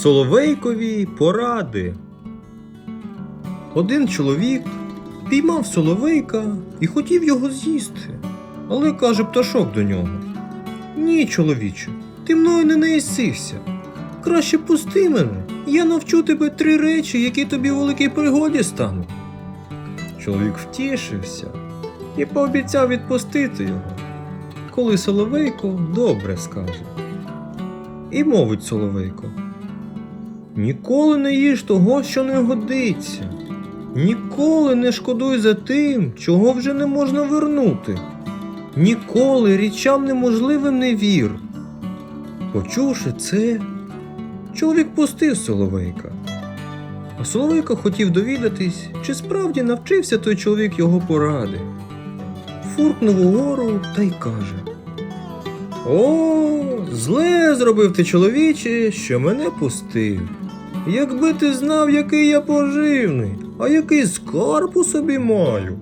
Соловейкові поради. Один чоловік піймав соловейка і хотів його з'їсти. Але каже пташок до нього: Ні, чоловіче, ти мною не наїсився. Краще пусти мене, я навчу тебе три речі, які тобі у великій пригоді стануть. Чоловік втішився і пообіцяв відпустити його, коли Соловейко добре скаже. І мовить Соловейко. Ніколи не їж того, що не годиться. Ніколи не шкодуй за тим, чого вже не можна вернути. Ніколи річам неможливим не вір. Почувши це, чоловік пустив Соловейка. А Соловейко хотів довідатись, чи справді навчився той чоловік його поради. Фуркнув угору та й каже: О, зле зробив ти, чоловіче, що мене пустив. Якби ти знав, який я поживний, а який скарб у собі маю.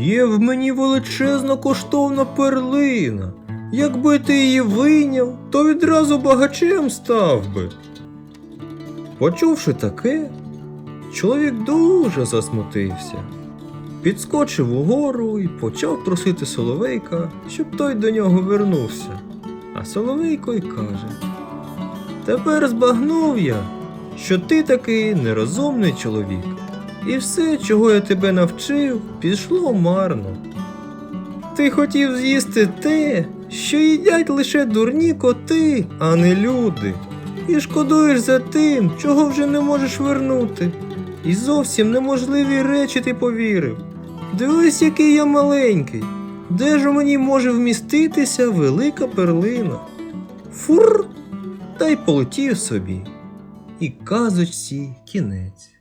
Є в мені величезна коштовна перлина. Якби ти її вийняв, то відразу багачем став би. Почувши таке, чоловік дуже засмутився. Підскочив угору і почав просити Соловейка, щоб той до нього вернувся. А Соловейко й каже: Тепер збагнув я, що ти такий нерозумний чоловік, і все, чого я тебе навчив, пішло марно. Ти хотів з'їсти те, що їдять лише дурні коти, а не люди, і шкодуєш за тим, чого вже не можеш вернути. І зовсім неможливі речі ти повірив. Дивись, який я маленький. Де ж у мені може вміститися велика перлина? Фур! Та й полетів собі. І казочці кінець.